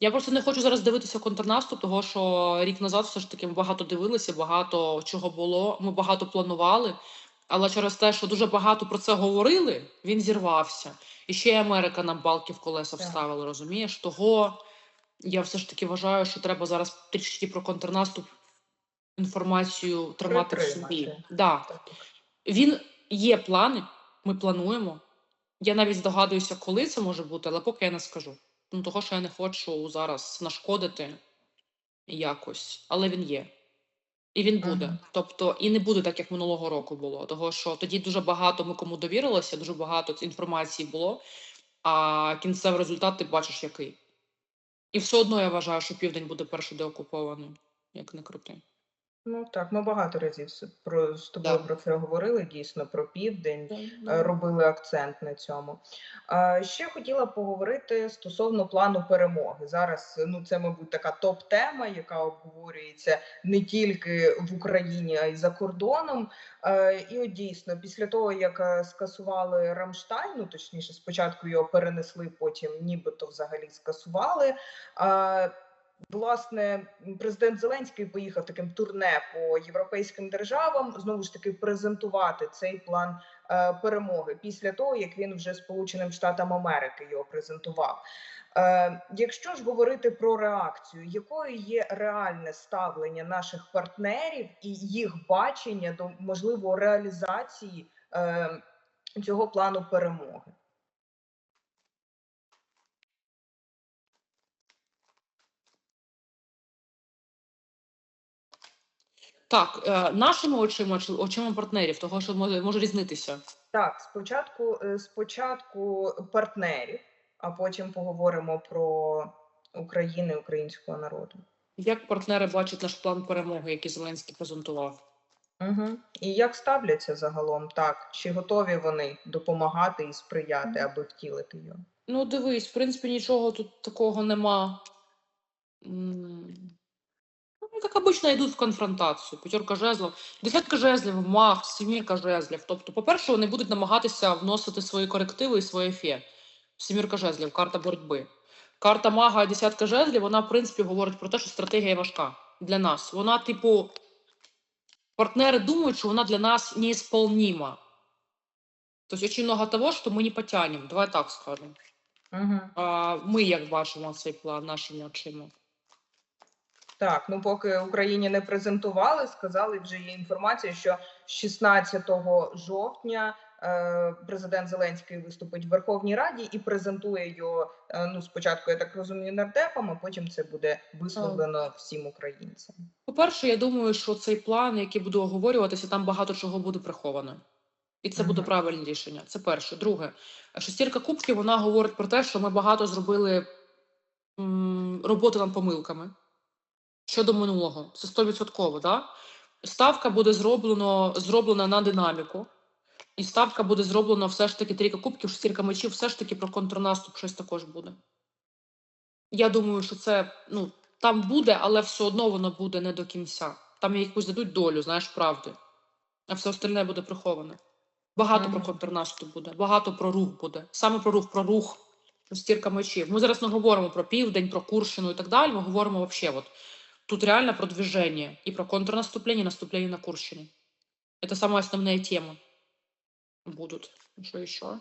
Я просто не хочу зараз дивитися контрнаступ, того що рік назад все ж таки ми багато дивилися, багато чого було. Ми багато планували. Але через те, що дуже багато про це говорили, він зірвався. І ще й Америка нам балки в колеса вставила, розумієш? Того я все ж таки вважаю, що треба зараз трішки про контрнаступ інформацію тримати в собі. Да. Він є плани, ми плануємо. Я навіть здогадуюся, коли це може бути, але поки я не скажу. Ну, того, що я не хочу зараз нашкодити якось, але він є. І він буде. Мгм. Тобто, і не буде так, як минулого року було. Того, що тоді дуже багато ми кому довірилися, дуже багато інформації було, а кінцевий результат ти бачиш який. І все одно я вважаю, що південь буде перший деокупований, як не крути. Ну так, ми багато разів про з тобою Да. про це говорили, дійсно про південь. е, робили акцент на цьому. А, Ще хотіла поговорити стосовно плану перемоги. Зараз ну це, мабуть, така топ-тема, яка обговорюється не тільки в Україні, а й за кордоном. Е, І от дійсно, після того як е, скасували Рамштайн, ну точніше, спочатку його перенесли, потім нібито взагалі скасували. е, Власне, президент Зеленський поїхав таким турне по європейським державам знову ж таки презентувати цей план е, перемоги після того, як він вже Сполученим Штатам Америки його презентував. Е, якщо ж говорити про реакцію, якою є реальне ставлення наших партнерів і їх бачення до можливо реалізації е, цього плану перемоги? Так, е, нашими очима чи очима партнерів, того, що може, може різнитися. Так, спочатку, е, спочатку партнерів, а потім поговоримо про Україну українського народу. Як партнери бачать наш план перемоги, який Зеленський презентував? Угу. І як ставляться загалом? Так, чи готові вони допомагати і сприяти, аби втілити його? Ну, дивись, в принципі, нічого тут такого нема. М, Ну, обично йдуть в конфронтацію. П'ятерка жезлів, десятка жезлів, мах, сімірка жезлів. Тобто, по-перше, вони будуть намагатися вносити свої корективи і своє фе. Сімірка жезлів, карта боротьби. Карта мага, десятка жезлів, вона, в принципі, говорить про те, що стратегія важка для нас. Вона, типу, партнери думають, що вона для нас неисполнима. Тобто, очень много того, що ми не потягнемо. Давай так скажемо. Угу. А ми як бачимо цей план нашими очима? Так, ну поки Україні не презентували, сказали вже є інформація, що 16 жовтня е, президент Зеленський виступить в Верховній Раді і презентує його. е, ну, спочатку, я так розумію, нардепам, а потім це буде висловлено всім українцям. По-перше, я думаю, що цей план, який буде оговорюватися, там багато чого буде приховано. І це буде правильне рішення. Це перше. Друге, шестірка кубків вона говорить про те, що ми багато зробили м, роботи над помилками щодо минулого. Це 100%. Да? Ставка буде зроблено, зроблена на динаміку. І ставка буде зроблена все ж таки трійка кубків, шестірка мечів, все ж таки про контрнаступ щось також буде. Я думаю, що це ну, там буде, але все одно воно буде не до кінця. Там якусь дадуть долю, знаєш, правди. А все остальне буде приховане. Багато про контрнаступ буде, багато про рух буде. Саме про рух, про рух, стірка мечів. Ми зараз не говоримо про південь, про Курщину і так далі. Ми говоримо взагалі, тут реально про движення і про контрнаступлення, наступлення на Курщину. Это самая основная тема будут. Что еще?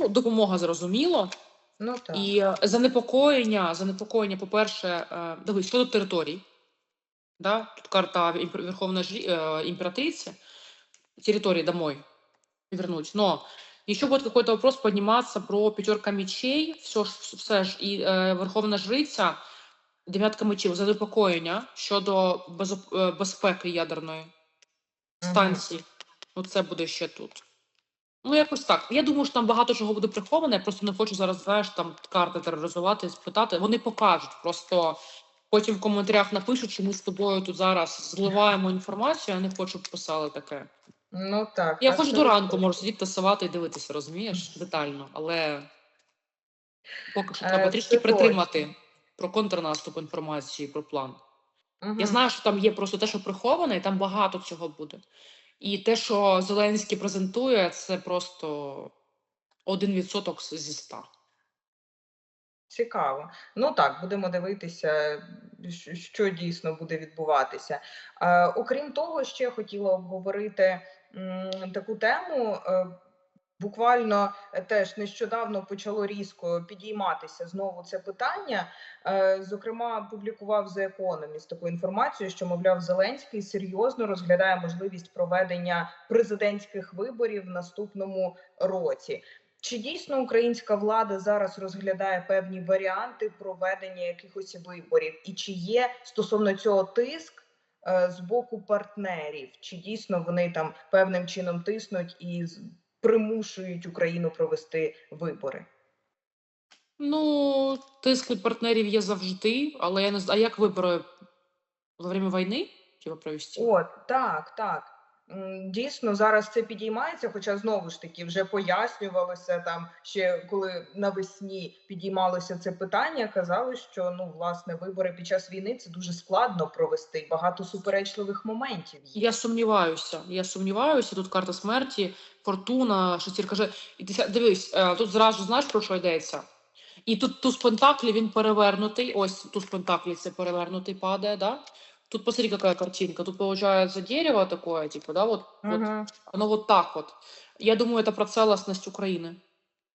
Ну, допомога зрозуміло. Ну так. І е, занепокоєння, занепокоєння, по-перше, е, дивись, щодо територій. Да? Тут карта Верховної жрі- е, імператриці. Территории домой вернуть. Но еще будет какой-то вопрос подниматься про пятерка мечей, все, ж- все ж, і е, Верховна Жриця, дев'ятка мечів, занепокоєння щодо безоп- е, безпеки ядерної станції. Ну, це буде ще тут. Ну, якось так. Я думаю, що там багато чого буде приховане. Я просто не хочу зараз, знаєш, там карти тероризувати, спитати. Вони покажуть. Просто потім в коментарях напишуть, що ми з тобою тут зараз зливаємо інформацію, я не хочу, писали таке. Ну так. Я хоч до ранку можу сидіти тасувати і дивитися, розумієш? Детально. Але поки що Е, треба трішки притримати про контрнаступ інформації, про план. Я знаю, що там є просто те, що приховане, і там багато цього буде. І те, що Зеленський презентує, це просто 1% з- зі 100. Цікаво. Ну так, будемо дивитися, що- дійсно буде відбуватися. Е, окрім того, ще хотіла обговорити м, таку тему. Е, буквально е, теж нещодавно почало різко підійматися знову це питання. Е, зокрема, публікував The Economist таку інформацію, що мовляв Зеленський серйозно розглядає можливість проведення президентських виборів в наступному році. Чи дійсно українська влада зараз розглядає певні варіанти проведення якихось виборів, і чи є стосовно цього тиск е, з боку партнерів? Чи дійсно вони там певним чином тиснуть і примушують Україну провести вибори? Ну, тиск від партнерів є завжди, але я не знаю, а як вибори во время війни типа провести? От так, так. Дійсно, зараз це підіймається, хоча знову ж таки вже пояснювалося там ще коли навесні підіймалося це питання. Казали, що ну власне вибори під час війни це дуже складно провести. Багато суперечливих моментів. Є. Я сумніваюся. Я сумніваюся. Тут карта смерті, фортуна, шестірка же. І ти дивись, е, тут зразу знаєш про що йдеться. І тут туз пентаклі він перевернутий. Ось туз пентаклі це перевернутий падає, да? Тут посмотри, какая картинка. Тут получается дерево такое, типа, да, вот, вот Мгм. Оно вот так вот. Я думаю, это про целостность Украины.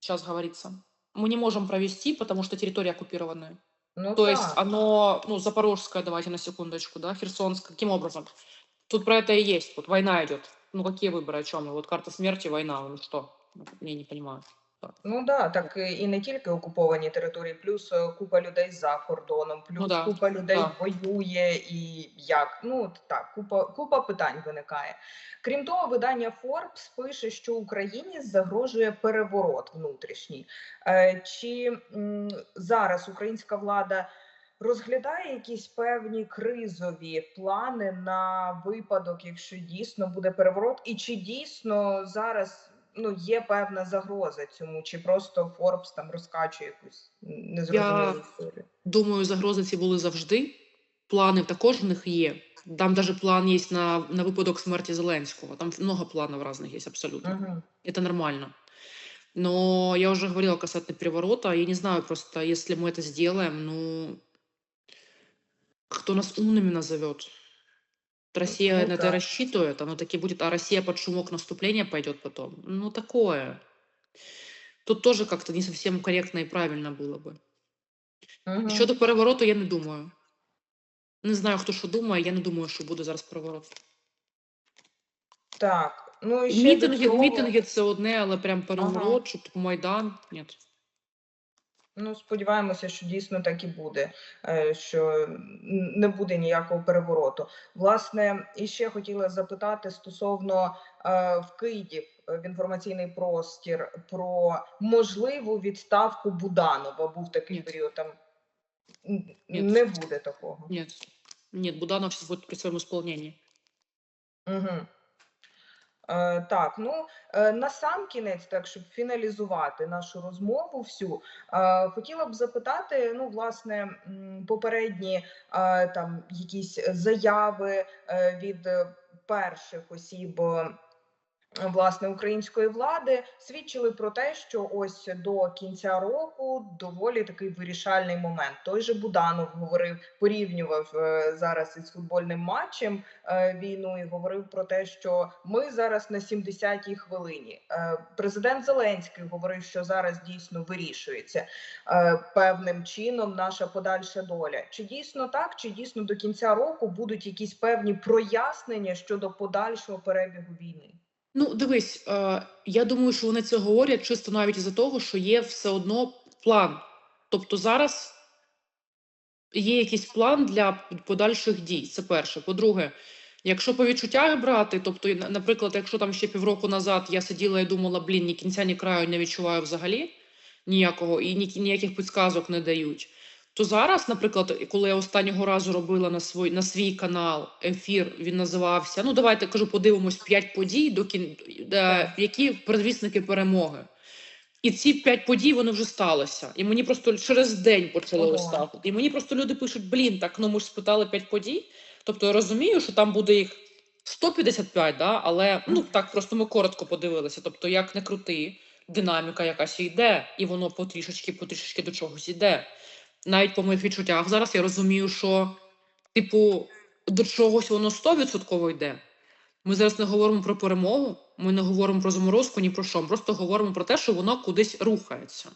Сейчас говорится. Мы не можем провести, потому что территория оккупированная. Ну То так. есть оно, ну, Запорожская, давайте на секундочку, да, Херсонская. Каким образом? Тут про это и есть. Вот война идет. Ну, какие выборы, о чем? Вот карта смерти, война. Ну что? Я не понимаю. Ну да, так і не тільки окуповані території, плюс е, купа людей за кордоном, плюс Ну да, купа людей да. воює і як. Ну так, купа купа питань виникає. Крім того, видання Forbes пише, що Україні загрожує переворот внутрішній. Е, Чи м, зараз українська влада розглядає якісь певні кризові плани на випадок, якщо дійсно буде переворот, і чи дійсно зараз ну є певна загроза цьому, чи просто Форбс там розкачує якусь незрозумілу історію? Думаю, загрози ці були завжди. Плани також в них є. Там даже план є на, на випадок смерті Зеленського. Там много планов разных есть абсолютно. Угу. Это нормально. Но я уже говорила касательно переворота. Я не знаю просто, если мы это сделаем, ну, кто нас умными назовет? Россия Ну на это да. рассчитывает, оно таки будет, а Россия под шумок наступления пойдет потом. Ну, такое. Тут тоже как-то не совсем корректно и правильно было бы. Угу. Щодо перевороту, я не думаю. Не знаю, хто що думає, я не думаю, що буде зараз переворот. Так, ну і ще до Мітинги, цього- мітинги це одне, але прям переворот, щоб типу, Майдан. Ні. Ну, сподіваємося, що дійсно так і буде, е, що не буде ніякого перевороту. Власне, і ще хотіла запитати стосовно е, вкидів е, в інформаційний простір про можливу відставку Буданова. Був такий Ні. період там. Ні. Не буде такого. Нет. Нет, Буданов сейчас будет при своем исполнении. Угу. Е, так, ну е, на сам кінець, так щоб фіналізувати нашу розмову всю, е, хотіла б запитати: ну, власне, попередні там якісь заяви від перших осіб. Власне, української влади свідчили про те, що ось до кінця року доволі такий вирішальний момент. Той же Буданов говорив, порівнював е, зараз із футбольним матчем е, війну і говорив про те, що ми зараз на 70-й хвилині. Е, Президент Зеленський говорив, що зараз дійсно вирішується певним чином наша подальша доля. Чи дійсно так, чи дійсно до кінця року будуть якісь певні прояснення щодо подальшого перебігу війни? Ну, дивись, е, я думаю, що вони це говорять чисто навіть із-за того, що є все одно план. Тобто зараз є якийсь план для подальших дій. Це перше. По-друге, якщо по відчуттях брати, тобто, на- наприклад, якщо там ще півроку назад я сиділа і думала, блін, ні кінця, ні краю не відчуваю взагалі ніякого, і ні, ніяких підсказок не дають. То зараз, наприклад, коли я останнього разу робила на свій, на свій канал ефір, він називався. Ну, давайте кажу, подивимось п'ять подій, до кін... де, які предвісники перемоги. І ці п'ять подій вони вже сталися. І мені просто через день почали листати. І мені просто люди пишуть: блін, так ну ми ж спитали п'ять подій. Тобто я розумію, що там буде їх 155, да? але ну так просто ми коротко подивилися. Тобто, як не крути, динаміка якась йде, і воно потрішечки, потрішечки до чогось йде. Навіть по моїх відчуттях зараз я розумію, що, типу, до чогось воно 100% йде. Ми зараз не говоримо про перемогу, ми не говоримо про заморозку, ні про що. Ми просто говоримо про те, що воно кудись рухається.